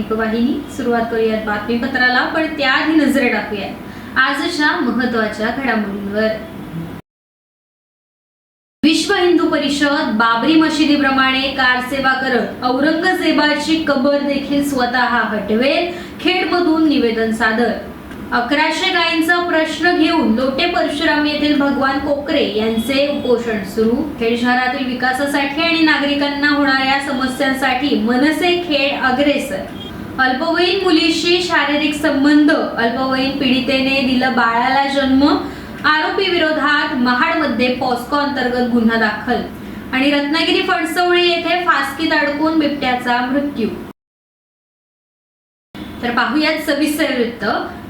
दीपवाहिनी सुरुवात करूयात बातमीपत्राला पण त्याआधी नजरे टाकूयात. आजच्या महत्त्वाच्या घडामोडींवर. विश्व हिंदू परिषद बाबरी मशिदीप्रमाणे कारसेवा करत औरंगजेबाची कबर देखील स्वतः हटवेल खेडमधून निवेदन सादर. अकराशे गायींचा प्रश्न घेऊन लोटे परशुराम येथील भगवान कोकरे यांचे उपोषण सुरू. खेड शहरातील विकासासाठी आणि नागरिकांना होणाऱ्या समस्यांसाठी मनसे खेड अग्रेसर. अल्पवयीन मुलीशी शारीरिक संबंध अल्पवयीन पीडितेने दिलं बाळाला जन्म आरोपी विरोधात महाडमध्ये पॉस्को अंतर्गत गुन्हा दाखल. आणि रत्नागिरी फणसवळी येथे फासकीत अडकून बिबट्याचा मृत्यू. तर पाहूयात सविस्तर वृत्त.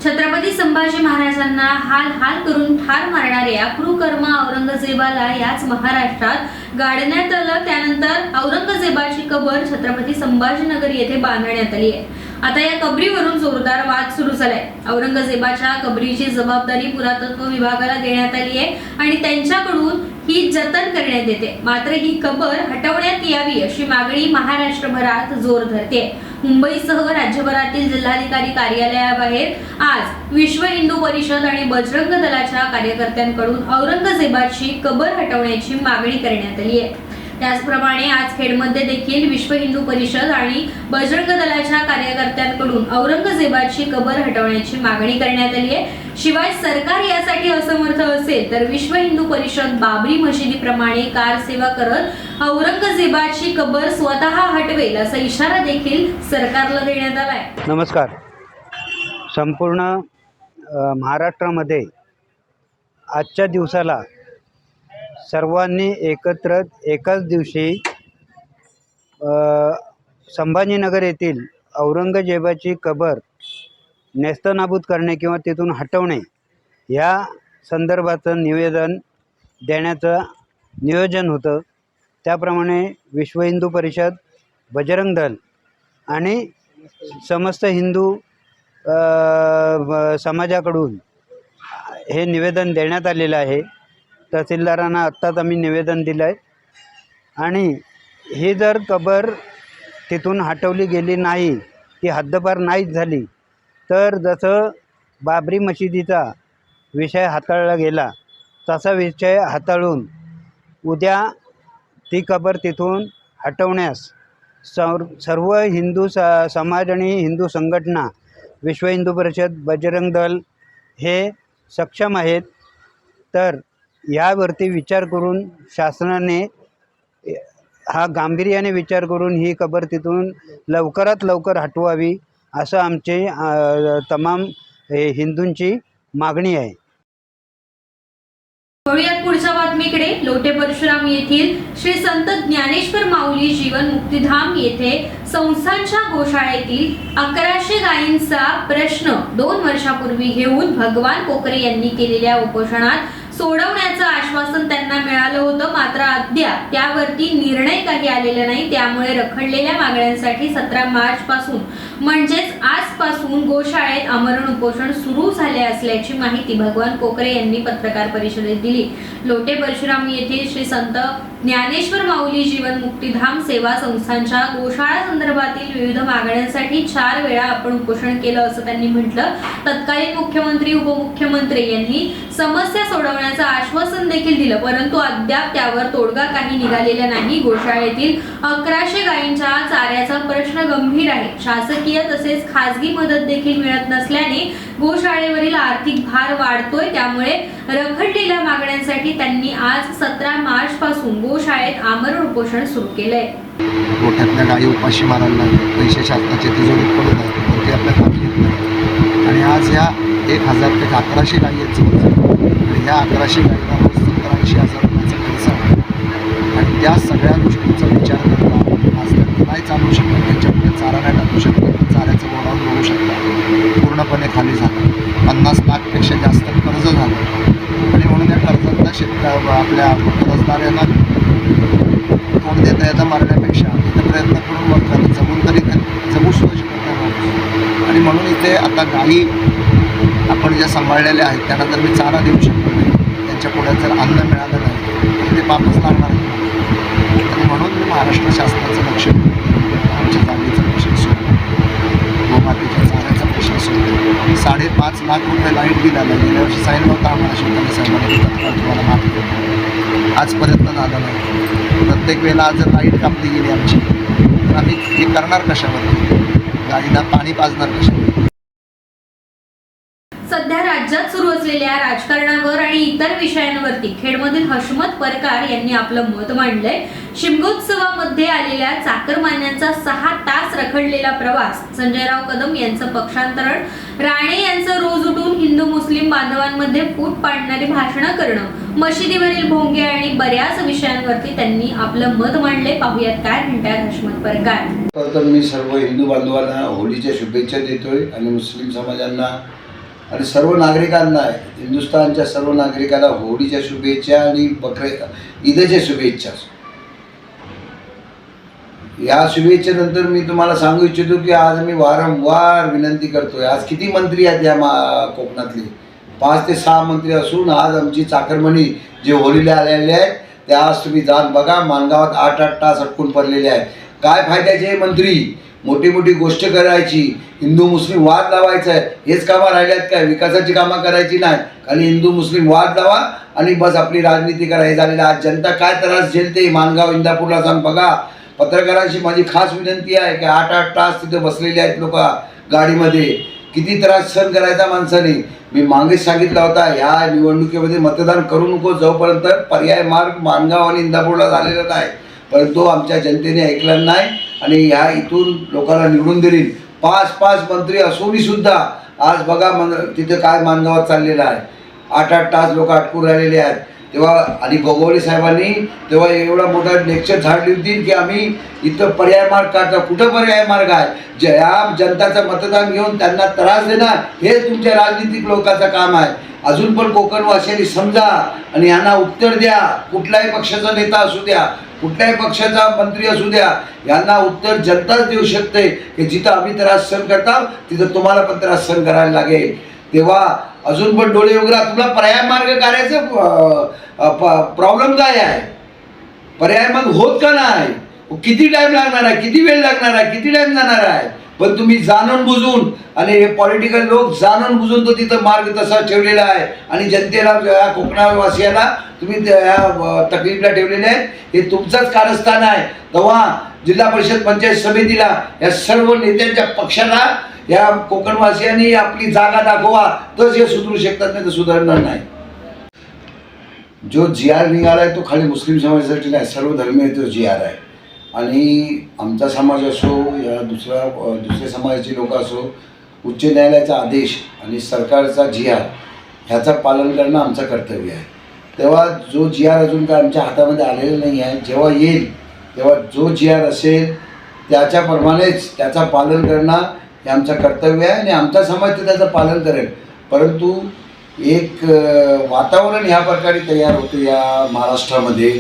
छत्रपती संभाजी महाराजांना हाल हाल करून ठार मारणाऱ्या क्रूकर्म औरंगजेबाला याच महाराष्ट्रात गाडण्यात आलं. त्यानंतर औरंगजेबाची कबर छत्रपती संभाजीनगर येथे बांधण्यात आली आहे. आता या कबरीवरून जोरदार वाद सुरू झालाय. औरंगजेबाच्या कबरीची जबाबदारी पुरातत्व विभागाला देण्यात आली आहे आणि त्यांच्याकडून ही जतन करण्यात येते. मात्र ही कबर हटवण्यात यावी अशी मागणी महाराष्ट्रभरात जोर धरते मुंबईसह राज्यभरातील जिल्हाधिकारी कार्यालयाबाहेर आज विश्व हिंदू परिषद आणि बजरंग दलाच्या कार्यकर्त्यांकडून औरंगजेबाची कबर हटवण्याची मागणी करण्यात आली आहे. त्याचप्रमाणे आज खेडमध्ये देखील विश्व हिंदू परिषद आणि बजरंग दलाच्या कार्यकर्त्यांकडून औरंगजेबाची कबर हटवण्याची मागणी करण्यात आली आहे. शिवाय सरकार यासाठी असमर्थ असेल तर विश्व हिंदू परिषद बाबरी मशिदीप्रमाणे कार सेवा करत औरंगजेबाची कबर स्वतः हटवेल असा इशारा देखील सरकारला देण्यात आलाय. नमस्कार. संपूर्ण महाराष्ट्रामध्ये आजच्या दिवसाला सर्वांनी एकत्र एकाच दिवशी संभाजीनगर येथील औरंगजेबाची कबर नेस्तनाबूत करणे किंवा तिथून हटवणे या संदर्भाचं निवेदन देण्याचं नियोजन होतं. त्याप्रमाणे विश्व हिंदू परिषद बजरंग दल आणि समस्त हिंदू समाजाकडून हे निवेदन देण्यात आलेलं आहे. तहसीलदारांना आत्ताच आम्ही निवेदन दिलं आहे आणि ही जर कबर तिथून हटवली गेली नाही ती हद्दपार नाहीच झाली तर जसं बाबरी मशिदीचा विषय हाताळला गेला तसा विषय हाताळून उद्या ती कबर तिथून हटवण्यास सर सर्व हिंदू स समाज आणि हिंदू संघटना विश्व हिंदू परिषद बजरंग दल हे सक्षम आहेत. तर यावरती विचार करून शासनाने हा गांभीर्याने विचार करून ही कबर तिथून लवकरात लवकर हटवावी असं आमचे तमाम हिंदूंची मागणी आहे. वळूयात पुढच्या बातमीकडे लोटे परशुराम येथील श्री संत ज्ञानेश्वर माऊली जीवन मुक्तिधाम येथे संस्थांच्या गोशाळेतील अकराशे गायींचा प्रश्न दोन वर्षापूर्वी घेऊन भगवान कोकरे यांनी केलेल्या उपोषणात सोडवण्याचं आश्वासन त्यांना मिळालं होतं मात्र अद्याप त्यावरती निर्णय काही आलेला नाही. त्यामुळे रखडलेल्या मागण्यांसाठी सतरा मार्च पासून म्हणजेच आजपासून गोशाळेत आमरण उपोषण सुरू झाले असल्याची माहिती भगवान कोकरे यांनी पत्रकार परिषदेत दिली. लोटे परशुराम येथील श्री संत ज्ञानेश्वर माऊली जीवन मुक्तिधाम सेवा संस्थांच्या गोशाळा संदर्भातील विविध मागण्यांसाठी चार वेळा आपण उपोषण केलं असं त्यांनी म्हटलं. तत्कालीन मुख्यमंत्री उपमुख्यमंत्री यांनी समस्या सोडवण्याचं आश्वासन देखील दिलं परंतु अद्याप त्यावर तोडगा काही निघालेला नाही. गोशाळेतील अकराशे गायींच्या चाऱ्याचा प्रश्न गंभीर आहे. शासकीय तसेच खासगी मदत देखील मिळत नसल्याने गोशाळेवरील आर्थिक भार वाढतोय त्यामुळे रखडलेल्या मागण्यांसाठी त्यांनी आज सतरा मार्च पासून गोशाळेत आमरण उपोषण सुरू केलंय. गोठ्यातल्या गायी उपाशी मारायला पैसे शासनाच्या तिजोरीत पडून आहेत पण ते आपल्या कामी येत नाही आणि आज ह्या एक हजार ते अकराशे गायी आहेत आणि ह्या अकराशे गायीला रोज सत्तर ऐंशी हजार आणि त्या सगळ्या गोष्टींचा विचार करता आज त्यांना नाही चालू शकत त्यांच्याकडे चारा नाही टाकू शकत चाऱ्याचं गोडाऊन बघू शकता. पूर्णपणे खाली झालं. पन्नास लाखपेक्षा जास्त कर्ज झालं. आणि म्हणून त्या कर्जांना शेतकऱ्या आपल्या कर्जदाऱ्यांना तोंड देता येता मारण्यापेक्षा. इथं प्रयत्न करून बघतात जगून तरी जमू जगू सुद्धा शकत नाही आणि म्हणून इथे आता गायी आपण ज्या सांभाळलेल्या आहेत त्यांना जर मी चारा देऊ शकतो नाही त्यांच्या पुढ्यात जर अन्न मिळालं नाही तर ते पापच लागणार महाराष्ट्र शासनाचं लक्ष आमच्या जागेचं लक्ष असो गोमातेच्या जाण्याचं लक्ष असो साडेपाच लाख रुपये लाइट बिल आलं. गेल्या वर्षी सांगितलं होतं आम्हाला शिवसेना साहेबांनी तत्काळ तुम्हाला माफ केलं आजपर्यंत झालं नाही. प्रत्येक वेळेला आज जर लाइट कापली गेली आमची तर आम्ही हे करणार कशावर? गाडीला पाणी पाजणार कशावर? सध्या राज्यात सुरू असलेल्या राजकारणावर आणि इतर विषयांवरती खेडमधील हशमत परकार यांनी आपलं मत मांडलंय. शिमगोत्सवामध्ये आलेल्या चाकरमान्यांचा सहा तास रखडलेला प्रवास संजयराव कदम यांचं पक्षांतरण राणे यांचं रोज उठून हिंदू मुस्लिम बांधवांमध्ये फूट पाडणारी भाषणं करणं मशिदीवरील भोंगे आणि बऱ्याच विषयांवरती त्यांनी आपलं मत मांडले पाहूयात काय म्हणतात हशमत परकार. तर मी सर्व हिंदू बांधवांना होळीच्या शुभेच्छा देतोय आणि मुस्लिम समाजांना आणि सर्व नागरिकांना हिंदुस्थानच्या सर्व नागरिकांना होळीच्या शुभेच्छा आणि बकरे ईदच्या शुभेच्छा. या शुभेच्छेनंतर मी तुम्हाला सांगू इच्छितो की आज मी वारंवार विनंती करतोय. आज किती मंत्री आहेत या मा कोकणातले? पाच ते सहा मंत्री असून आज आमची चाकरमणी जे होळीला आलेले आहेत ते आज तुम्ही जात बघा. मानगावात आठ आठ तास अटकून पडलेले आहेत. काय फायद्याचे मंत्री? मोठी मोठी गोष्ट करायची. हिंदू मुस्लिम वाद लावायचा आहे. हेच कामं राहिल्यात काय? विकासाची कामं करायची नाही. खाली हिंदू मुस्लिम वाद लावा आणि बस आपली राजनीती करा. हे झालेलं आज जनता काय त्रास झेलते? मानगाव इंदापूरला जाऊन बघा. पत्रकारांशी माझी खास विनंती आहे की आठ आठ तास तिथे बसलेले आहेत लोक गाडीमध्ये. किती त्रास सहन करायचा माणसाने? मी मागेच सांगितला होता ह्या निवडणुकीमध्ये मतदान करू नको जोपर्यंत पर्याय मार्ग मानगाव आणि इंदापूरला झालेला नाही. परंतु आमच्या जनतेने ऐकलं नाही. आणि ह्या इथून लोकांना निवडून दिली पाच पाच मंत्री असूनही सुद्धा आज बघा मन तिथे काय मानगावात चाललेलं आहे. आठ आठ तास लोक अटकून राहिलेले आहेत. तेव्हा आणि गोगवळे साहेबांनी तेव्हा एवढा मोठा लेक्चर झाडली होती की आम्ही इथं पर्याय मार्ग काढता. कुठं पर्याय मार्ग आहे? ज्या जनताचं मतदान घेऊन त्यांना त्रास देणार हे तुमच्या राजनीतिक लोकांचं काम आहे. अजून पण कोकणवासियांनी समजा आणि यांना उत्तर द्या. कुठल्याही पक्षाचा नेता असू द्या. कुठल्याही पक्षाचा मंत्री असू द्या यांना उत्तर जनताच देऊ शकते की जिथं आम्ही त्रास सहन करता तिथं तुम्हाला पण त्रास सहन करायला लागेल. तेव्हा अजून पण डोळे उघडा तुला पर्याय मार्ग काढायचं प्रॉब्लेम काय आहे? पर्याय मग होत का नाही? किती टाइम लागणार आहे? किती वेळ लागणार आहे? किती टाइम जाणार आहे? पण तुम्ही जाणून बुजून आणि हे पॉलिटिकल लोक जाणून बुजून तो तिथं मार्ग तसा ठेवलेला आहे. आणि जनतेला या कोकणावासियाला तुम्ही ह्या तकलीफला ठेवलेले आहेत. हे तुमचंच कारस्थान आहे. तेव्हा जिल्हा परिषद पंचायत समितीला या सर्व नेत्यांच्या पक्षाला या कोकणवासियांनी आपली जागा दाखवा. तरच हे सुधरू शकतात नाही तर सुधारणार नाही. जो जी आर निघाला आहे तो खाली मुस्लिम समाजासाठी नाही सर्व धर्मीय तो जी आर आहे. आणि आमचा समाज असो या दुसरा दुसऱ्या समाजाची लोक असो उच्च न्यायालयाचा आदेश आणि सरकारचा जी आर ह्याचं पालन करणं आमचं कर्तव्य आहे. तेव्हा जो जी आर अजून काय आमच्या हातामध्ये आलेला नाही आहे जेव्हा येईल तेव्हा जो जी आर असेल त्याच्याप्रमाणेच त्याचा पालन करणं हे आमचं कर्तव्य आहे आणि आमचा समाज तर त्याचं पालन करेल. परंतु एक वातावरण ह्या प्रकारे तयार होतं या महाराष्ट्रामध्ये.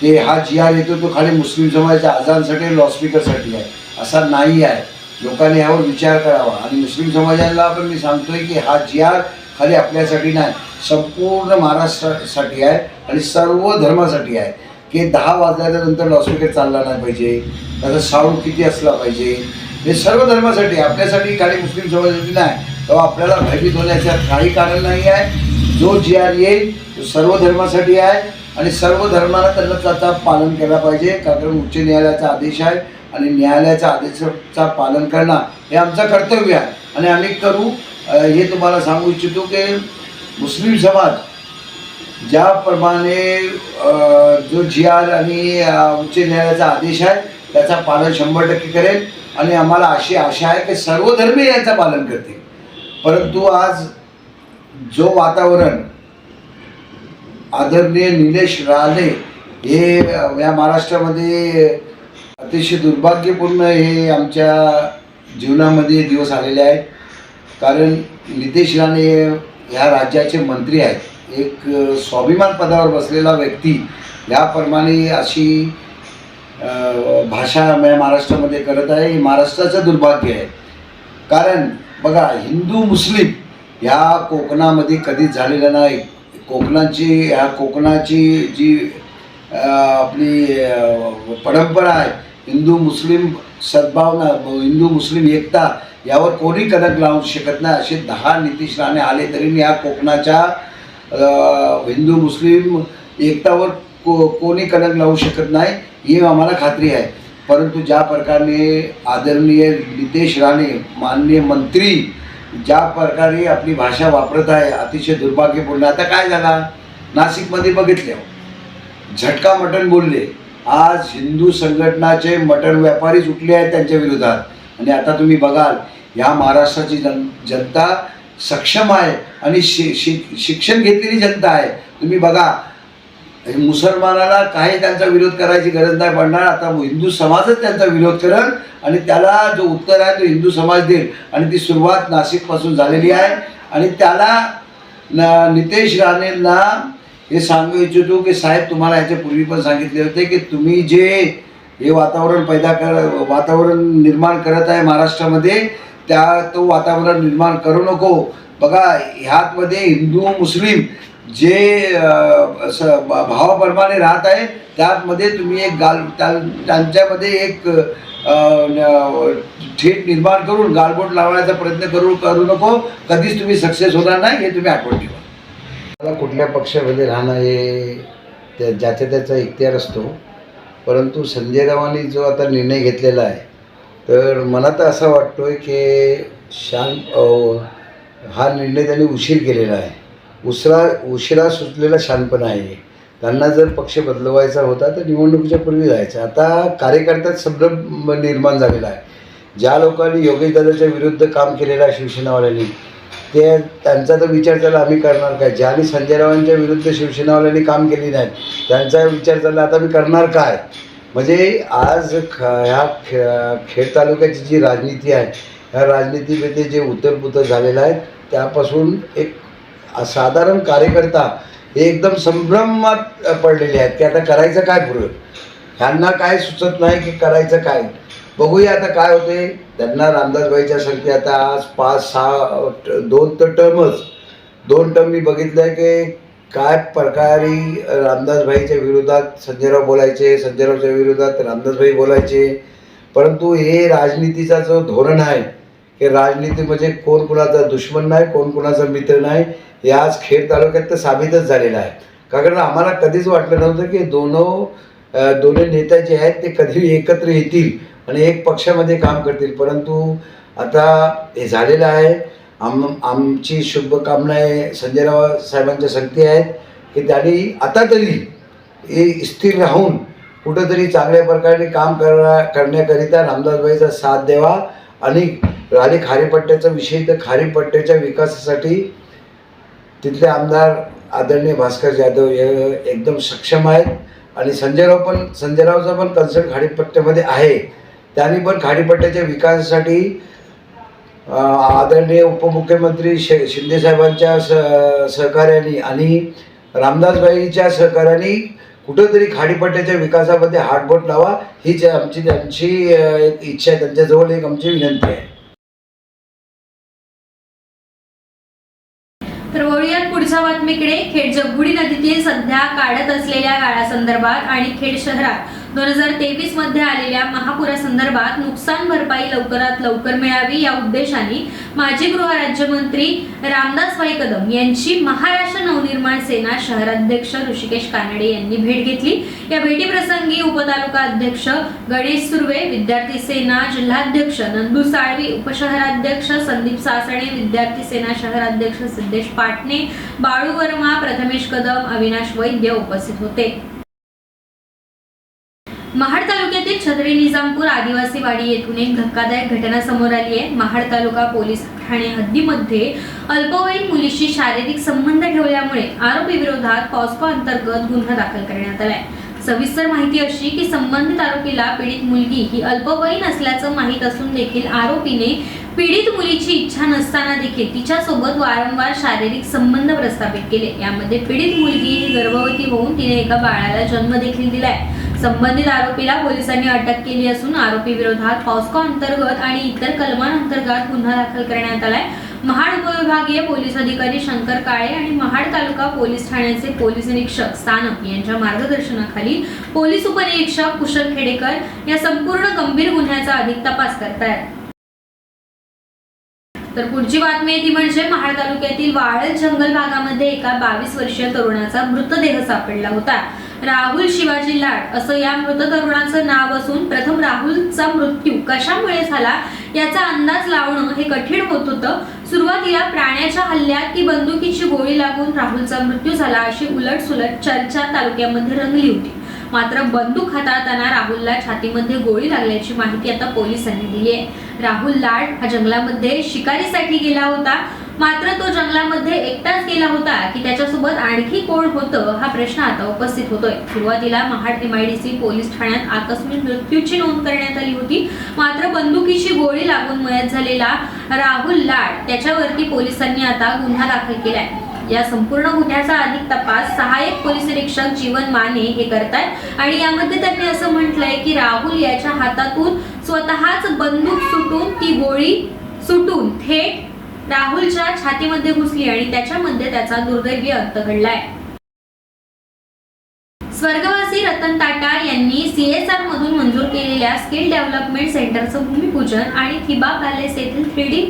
की हा जी आर येतो तो खाली मुस्लिम समाजाच्या आजांसाठी लॉस्पिकरसाठी आहे. असा नाही आहे. लोकांनी ह्यावर विचार करावा. आणि मुस्लिम समाजाला पण मी सांगतोय की हा जी आर खाली आपल्यासाठी नाही. संपूर्ण महाराष्ट्रासाठी आहे आणि सर्व धर्मासाठी आहे. की दहा वाजल्यानंतर लॉस्पीकर चालला नाही पाहिजे. त्याचा साऊंड किती असला पाहिजे. हे सर्व धर्मासाठी आहे. आपल्यासाठी खाली मुस्लिम समाजासाठी नाही. तेव्हा आपल्याला भयभीत होण्याचं काही कारण नाही आहे. जो जी आर येईल तो सर्व धर्मासाठी आहे. आणि सर्व धर्माला त्यांना त्याचा पालन केला पाहिजे. कारण उच्च न्यायालयाचा आदेश आहे आणि न्यायालयाच्या आदेशाचा पालन करणं हे आमचं कर्तव्य आहे. आणि आम्ही करू. हे तुम्हाला सांगू इच्छितो की मुस्लिम समाज ज्याप्रमाणे जो जी आर आणि उच्च न्यायालयाचा आदेश आहे त्याचा पालन शंभर टक्के करेल. आणि आम्हाला अशी आशा आहे की सर्व धर्मीय याचं पालन करतील. परंतु आज जो वातावरण आदरणीय निलेश राणे हे या महाराष्ट्रामध्ये अतिशय दुर्भाग्यपूर्ण हे आमच्या जीवनामध्ये दिवस आलेले आहेत. कारण नितेश राणे ह्या राज्याचे मंत्री आहेत. एक स्वाभिमान पदावर बसलेला व्यक्ती याप्रमाणे अशी भाषा या महाराष्ट्रामध्ये करत आहे. हे महाराष्ट्राचं दुर्भाग्य आहे. कारण बघा हिंदू मुस्लिम ह्या कोकणामध्ये कधीच झालेलं नाही. कोकणाची ह्या कोकणाची जी आपली परंपरा आहे हिंदू मुस्लिम सद्भावना हिंदू मुस्लिम एकता यावर कोणी कलंक लावू शकत नाही असे दहा नितीश राणे आले तरी ह्या कोकणाच्या हिंदू मुस्लिम एकतावर को कोणी कलंक लावू शकत नाही ही आम्हाला खात्री आहे. परंतु ज्या प्रकारे आदरणीय नितेश राणे माननीय मंत्री ज्या प्रकारे आपली भाषा वापरत आहे अतिशय दुर्भाग्यपूर्ण. आता काय झाला? नाशिकमध्ये बघितले. झटका मटण बोलले. आज हिंदू संघटनाचे मटण व्यापारीच उठले आहेत त्यांच्या विरोधात. आणि आता तुम्ही बघाल ह्या महाराष्ट्राची जन जनता सक्षम आहे आणि शि शि शिक्षण घेतलेली जनता आहे. तुम्ही बघा मुसलमानाला काही त्यांचा विरोध करायची गरज नाही पडणार. आता हिंदू समाजच त्यांचा विरोध करेल आणि त्याला जो उत्तर आहे तो हिंदू समाज देईल. आणि ती सुरुवात नाशिकपासून झालेली आहे. आणि त्याला ना नितेश राणेंना हे सांगू इच्छितो की साहेब तुम्हाला याच्या पूर्वी पण सांगितले होते की तुम्ही जे हे वातावरण पैदा कर वातावरण निर्माण करत आहे महाराष्ट्रामध्ये त्या तो वातावरण निर्माण करू नको. बघा ह्यातमध्ये हिंदू मुस्लिम जे अ, भावाप्रमाणे राहत आहे त्यामध्ये तुम्ही एक गाल त्यांच्यामध्ये एक न- थेट निर्माण करून गालबोट लावण्याचा प्रयत्न करू करू नको. कधीच तुम्ही सक्सेस होणार नाही हे तुम्ही आठवण ठेवा. मला कुठल्या पक्षामध्ये राहणं हे त्या ज्याच्या त्याचा इख्तियार असतो. परंतु संजय रावांनी जो आता निर्णय घेतलेला आहे तर मला तर असं वाटतो आहे की शांत हा निर्णय त्यांनी उशीर केलेला आहे. उसरा उशिरा सुचलेला शानपणा आहे. त्यांना जर पक्ष बदलवायचा होता तर निवडणुकीच्या पूर्वी जायचं. आता कार्यकर्त्यात संभ्रम निर्माण झालेला आहे. ज्या लोकांनी योगेश दादाच्या विरुद्ध काम केलेलं आहे शिवसेनावाल्यांनी ते त्यांचा तर विचार चालला आम्ही करणार काय? ज्यांनी संजय रावांच्या विरुद्ध शिवसेनावाल्यांनी काम केली नाही त्यांचा विचार चालला आता मी करणार काय? म्हणजे आज ख ह्या खे खेड तालुक्याची जी राजनीती आहे ह्या राजनीतीमध्ये जे उतरपुतर झालेलं आहे त्यापासून एक साधारण कार्यकर्ता हे एकदम संभ्रमात पडलेले आहेत की आता करायचं काय पुढं? ह्यांना काय सुचत नाही की करायचं काय? बघूया आता काय होते. त्यांना रामदासबाईच्या संख्या आता आज पाच सहा ट- दोन तर टर्मच दोन टर्म मी बघितलं आहे की काय प्रकारे रामदासभाईच्या विरोधात संजयराव बोलायचे संजयरावच्या विरोधात रामदासभाई बोलायचे. परंतु हे राजनीतीचा जो धोरण आहे की राजनीती म्हणजे कोण कुणाचा दुश्मन नाही कोण कुणाचा मित्र नाही हे आज खेड तालुक्यात तर साबितच झालेलं आहे. कारण आम्हाला कधीच वाटलं नव्हतं की दोन दोन्ही नेता जे आहेत ते कधी एकत्र येतील आणि एक पक्षामध्ये काम करतील. परंतु आता हे झालेलं आहे. आम आमची शुभकामना आहे संजयराव साहेबांच्या संगती आहेत की त्यांनी आता तरी स्थिर राहून कुठंतरी चांगल्या प्रकारे काम करा करण्याकरिता रामदासबाईचा साथ द्यावा आणि आणि खारीपट्ट्याचा विषय तर खारीपट्ट्याच्या विकासासाठी तिथले आमदार आदरणीय भास्कर जाधव हे एकदम सक्षम आहेत. आणि संजयराव पण संजयरावचा पण कन्सर्न खाडीपट्ट्यामध्ये आहे. त्यांनी पण खाडीपट्ट्याच्या विकासासाठी आदरणीय उपमुख्यमंत्री शे शिंदेसाहेबांच्या स सहकार्याने आणि रामदासबाईच्या सहकार्याने कुठंतरी खाडीपट्ट्याच्या विकासामध्ये हातबोट लावा हीच आमची त्यांची एक इच्छा आहे. त्यांच्याजवळ एक आमची विनंती आहे. पुढच्या खेड जगबुडी नदीतील सध्या काढत असलेल्या गाळासंदर्भात आणि खेड शहरात दोन हजार तेवीसमध्ये आलेल्या महापुरासंदर्भात नुकसान भरपाई लवकरात लवकर मिळावी या उद्देशाने माजी गृहराज्यमंत्री रामदासभाई कदम यांची महाराष्ट्र नवनिर्माण सेना शहराध्यक्ष ऋषिकेश कानडे यांनी भेट घेतली. या भेटीप्रसंगी उपतालुका अध्यक्ष गणेश सुर्वे विद्यार्थी सेना जिल्हाध्यक्ष नंदू साळवी उपशहराध्यक्ष संदीप सासणे विद्यार्थी सेना शहराध्यक्ष सिद्धेश पाटणे बाळू वर्मा प्रथमेश कदम अविनाश वैद्य उपस्थित होते महाड तालुक्यातील छत्री निजामपूर आदिवासी वाडी येथून एक धक्कादायक घटना समोर आली आहे. महाड तालुका पोलीस ठाणे हद्दीमध्ये अल्पवयीन मुलीशी शारीरिक संबंध ठेवल्यामुळे आरोपी विरोधात पॉस्को अंतर्गत गुन्हा दाखल करण्यात आलाय. सविस्तर माहिती अशी की संबंधित आरोपीला पीडित मुलगी ही अल्पवयीन असल्याचं माहीत असून देखील आरोपीने पीडित मुलीची इच्छा नसताना देखील तिच्यासोबत वारंवार शारीरिक संबंध प्रस्थापित केले. यामध्ये पीडित मुलगी ही गर्भवती होऊन तिने एका बाळाला जन्म देखील दिलाय. संबंधित आरोपीला पोलिसांनी अटक केली असून आरोपी विरोधात पॉस्को अंतर्गत आणि इतर कलमांअंतर्गत गुन्हा दाखल करण्यात आलाय. महाड उपविभागीय पोलीस अधिकारी शंकर काळे आणि महाड तालुका पोलीस ठाण्याचे पोलीस निरीक्षक स्थानक यांच्या मार्गदर्शनाखाली पोलीस उपनिरीक्षक कुशल खेडेकर या संपूर्ण गंभीर गुन्ह्याचा अधिक तपास करतायत. तर पुढची बातमी आहे ती म्हणजे महाड तालुक्यातील वाळद जंगल भागामध्ये एका बावीस वर्षीय तरुणाचा मृतदेह सापडला होता. राहुल शिवाजी लाड असं या मृत तरुणाचं नाव असून प्रथम राहुलचा मृत्यू कशामुळे झाला याचा अंदाज लावणं हे कठीण होत होतं. सुरुवातीला प्राण्याच्या हल्ल्यात की बंदुकीची गोळी लागून राहुलचा मृत्यू झाला अशी उलटसुलट चर्चा तालुक्यामध्ये रंगली होती. मात्र बंदूक हाताळताना राहुलला छातीमध्ये गोळी लागल्याची माहिती आता पोलिसांनी दिली आहे. राहुल लाड हा जंगलामध्ये शिकारीसाठी गेला होता. मात्र तो जंगलामध्ये एकटाच गेला होता की त्याच्यासोबत आणखी कोण होतं हा प्रश्न आता उपस्थित होतोय. सुरुवातीला महाड एमआयडीसी पोलीस ठाण्यात आकस्मिक मृत्यूची नोंद करण्यात आली होती. मात्र बंदुकीची गोळी लागून मयत झालेला राहुल लाड त्याच्यावरती पोलिसांनी आता गुन्हा दाखल केलाय. या संपूर्ण गुन्ह्याचा अधिक तपास सहाय्यक पोलीस निरीक्षक जीवन माने हे करतायत. आणि यामध्ये त्यांनी असं म्हटलंय की राहुल याच्या हातातून स्वतःच बंदूक सुटून ती गोळी सुटून थेट राहुलच्या छातीमध्ये घुसली आणि त्याच्यामध्ये त्याचा दुर्दैवी अंत घडलाय. स्वर्गवासी रतन टाटा यांनी सीएसआर मधून मंजूर केलेल्या स्किल डेव्हलपमेंट सेंटरचं भूमिपूजन आणि थिबा पॅलेस येथील थ्री डी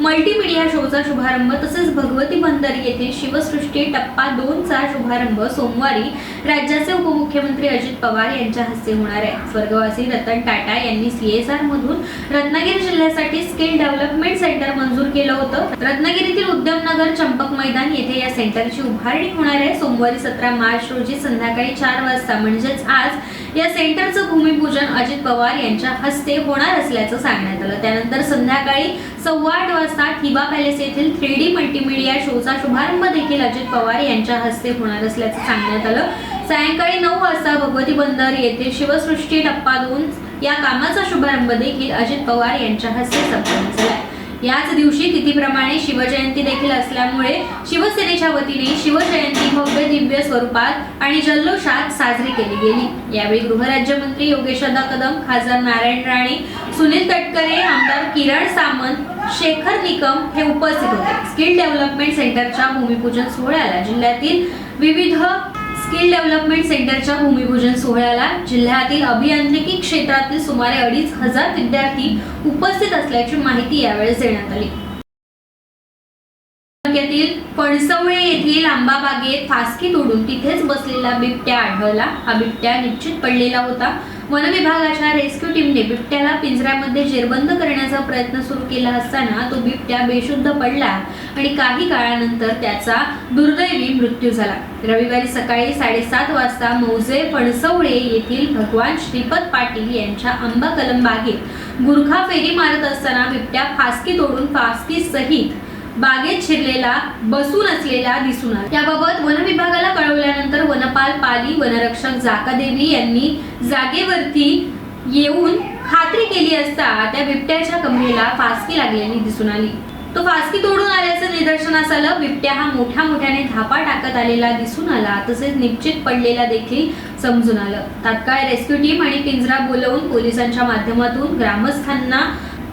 मल्टीमीडिया शोचा शुभारंभ तसेच भगवती बंदर येथील शिवसृष्टी टप्पा दोनचा शुभारंभ सोमवारी राज्याचे उपमुख्यमंत्री अजित पवार यांच्या हस्ते होणार आहे. स्वर्गवासी रतन टाटा यांनी सीएसआर मधून रत्नागिरी जिल्ह्यासाठी स्किल डेव्हलपमेंट सेंटर मंजूर केलं होतं. रत्नागिरीतील उद्यमनगर चंपक मैदान येथे या सेंटरची उभारणी होणार आहे. सोमवारी सतरा मार्च रोजी संध्याकाळी चार वाजता म्हणजेच आज या सेंटरचं भूमिपूजन अजित पवार यांच्या हस्ते होणार असल्याचं सांगण्यात आलं. त्यानंतर संध्याकाळी सव्वा आठ वाजता थिबा पॅलेस येथील थ्री डी मल्टीमीडिया शोचा शुभारंभ देखील अजित पवार यांच्या हस्ते होणार असल्याचं सांगण्यात आलं. सायंकाळी नऊ वाजता भगवती बंदर येथे शिवसृष्टी टप्पा दोन या कामाचा शुभारंभ देखील अजित पवार यांच्या हस्ते संपन्न आहे याच दिवशी तिथीप्रमाणे शिवजयंती देखील असल्यामुळे शिवसेनेच्या वतीने शिवजयंती भव्य दिव्य स्वरूपात आणि जल्लोषात साजरी केली गेली. यावेळी गृहराज्यमंत्री योगेशदा कदम खासदार नारायण राणे सुनील तटकरे आमदार किरण सामंत शेखर निकम हे उपस्थित होते. स्किल डेव्हलपमेंट सेंटरच्या भूमिपूजन सोहळ्याला जिल्ह्यातील विविध स्किल डेव्हलपमेंट सेंटरच्या भूमिपूजन सोहळ्याला जिल्ह्यातील अभियांत्रिकी क्षेत्रातील सुमारे अडीच हजार विद्यार्थी उपस्थित असल्याची माहिती यावेळेस देण्यात आली. तालुक्यातील पणसवळे येथील आंबा बागेत फासकी तोडून तिथेच बसलेला बिबट्या आढळला. हा बिबट्या निश्चित पडलेला होता. वन विभागाच्या रेस्क्यू टीमने बिबट्याला पिंजऱ्यामध्ये जेरबंद करण्याचा प्रयत्न सुरू केला असताना तो बिबट्या बेशुद्ध पडला आणि काही काळानंतर त्याचा दुर्दैवी मृत्यू झाला. रविवारी सकाळी साडेसात वाजता मौजे फणसवळे येथील भगवान श्रीपद पाटील यांच्या आंबा कलम बागेत गुरखा फेरी मारत असताना बिबट्या फासकी तोडून फासकी सहित बागेत शिरलेला बसून असलेला दिसून आला. याबाबत वन विभागाला कळवल्यानंतर वनपाल पाली वनरक्षक जाकादेवी यांनी जागेवरती येऊन खात्री केली असता त्या बिबट्याच्या कमरेला फासकी लागलेली दिसून आली. तो फासकी तोडून आल्याचं निदर्शनास आलं. बिबट्या हा मोठ्या मोठ्याने धापा टाकत आलेला दिसून आला. तसेच निश्चित पडलेला देखील समजून आलं. तात्काळ रेस्क्यू टीम आणि पिंजरा बोलवून पोलिसांच्या माध्यमातून ग्रामस्थांना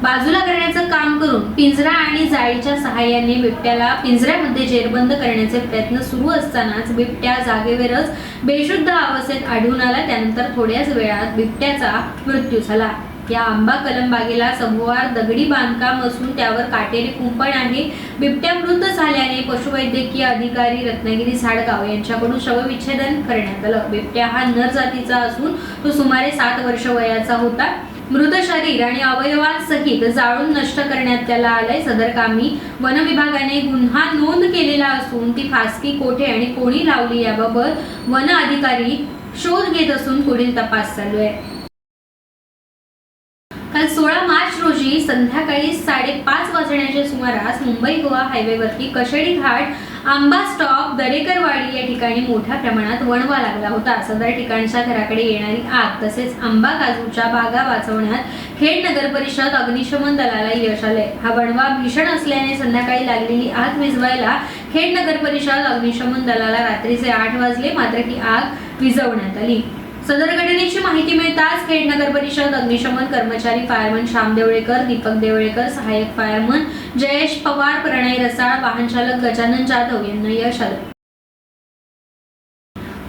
बाजूला करण्याचं काम करून पिंजरा आणि जाळीच्या सहाय्याने बिबट्याला पिंजऱ्यामध्ये जेरबंद करण्याचे प्रयत्न सुरू असतानाच बिबट्या जागेवरच बेशुद्ध अवस्थेत आढळून आला. त्यानंतर थोड्याच वेळात बिबट्याचा मृत्यू झाला. या आंबा कलम बागेला सभोवार दगडी बांधकाम असून त्यावर काटेरी कुंपण आहे. बिबट्या मृत झाल्याने पशुवैद्यकीय अधिकारी रत्नागिरी साडगाव यांच्याकडून शवविच्छेदन करण्यात आलं. बिबट्या हा नर जातीचा असून तो सुमारे सात वर्ष वयाचा होता. मृत शरीर आणि अवयवांसहित जाळून नष्ट करण्यात त्याला आलंय. सदर कामी वन विभागाने गुन्हा नोंद केलेला असून ती फासकी कोठे आणि कोणी लावली याबाबत वन अधिकारी शोध घेत असून पुढील तपास चालू आहे. काल सोळा मार्च रोजी संध्याकाळी साडेपाच वाजण्याच्या सुमारास मुंबई गोवा हायवेवरती कशेडी घाट आंबा स्टॉप दरेकरवाडी या ठिकाणी मोठ्या प्रमाणात वणवा लागला होता. सदर ठिकाणच्या घराकडे येणारी आग तसेच आंबा काजूच्या बागा वाचवण्यात खेड नगर परिषद अग्निशमन दलाला यश आले. हा वणवा भीषण असल्याने संध्याकाळी लागलेली आग विझवायला खेड नगर परिषद अग्निशमन दलाला रात्रीचे आठ वाजले मात्र ती आग विझवण्यात आली. सदर घटनेची माहिती मिळताच खेड नगर परिषद अग्निशमन कर्मचारी फायरमन श्याम देवळेकर दीपक देवळेकर सहाय्यक फायरमन जयेश पवार प्रणय रसाळ वाहन चालक गजानन जाधव यांना यश आलं.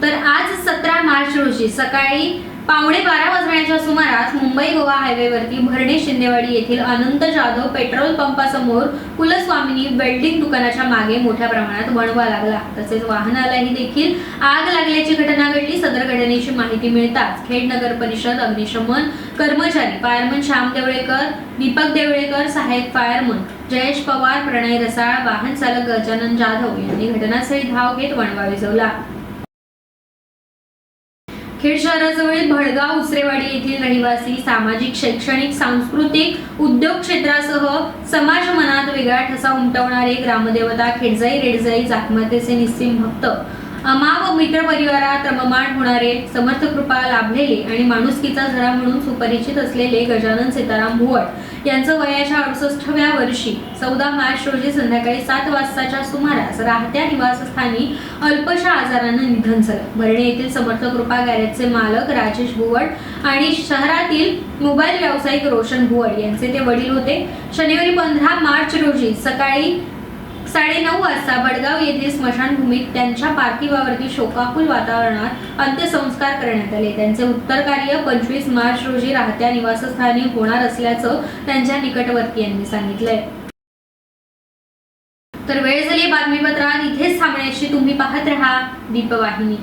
तर आज सतरा मार्च रोजी सकाळी पावणे बारा वाजण्याच्या सुमारास मुंबई गोवा हायवेवरती भरणे शिंदेवाडी येथील अनंत जाधव पेट्रोल पंपासमोर कुलस्वामिनी वेल्डिंग दुकानाच्या मागे मोठ्या प्रमाणात वणवा लागला. तसेच वाहनालाही देखील आग लागल्याची घटना घडली. सदर घटनेची माहिती मिळताच खेड नगर परिषद अग्निशमन कर्मचारी फायरमन श्याम देवळेकर दीपक देवळेकर सहाय्यक फायरमन जयेश पवार प्रणय रसाळ वाहन चालक गजानन जाधव यांनी घटनास्थळी धाव घेत वणवा विजवला खेड शहराजवळील भडगाव उसरेवाडी येथील रहिवासी सामाजिक शैक्षणिक सांस्कृतिक उद्योग क्षेत्रासह समाज मनात वेगळा ठसा उमटवणारे ग्रामदेवता खेडजाई रेडजाई जागमातेचे निस्सिम भक्त. अमाव मित्र परिवारात रममाण होणारे समर्थ कृपा लाभलेले आणि माणुसकीचा झरा म्हणून सुपरिचित असलेले गजानन सीताराम भुवट. यांचं वयाच्या अडुसष्टव्या वर्षी चौदा मार्च रोजी संध्याकाळी सात वाजताच्या सुमारास राहत्या निवासस्थानी अल्पशा आजारानं निधन झालं. बर्णे येथील समर्थ कृपा गॅरेजचे मालक राजेश भुवड आणि शहरातील मोबाईल व्यावसायिक रोशन भुवड यांचे ते वडील होते. शनिवारी पंधरा मार्च रोजी सकाळी साडेनऊ वाजता बडगाव येथील स्मशानभूमीत त्यांच्या पार्थिवावरती शोकाकुल वातावरणात अंत्यसंस्कार करण्यात आले. त्यांचे उत्तर कार्य पंचवीस मार्च रोजी राहत्या निवासस्थानी होणार असल्याचं त्यांच्या निकटवर्तीयांनी सांगितलंय. तर वेळ झाली बातमीपत्रात. इथेच थांबण्याची. तुम्ही पाहत रहा दीपवाहिनी.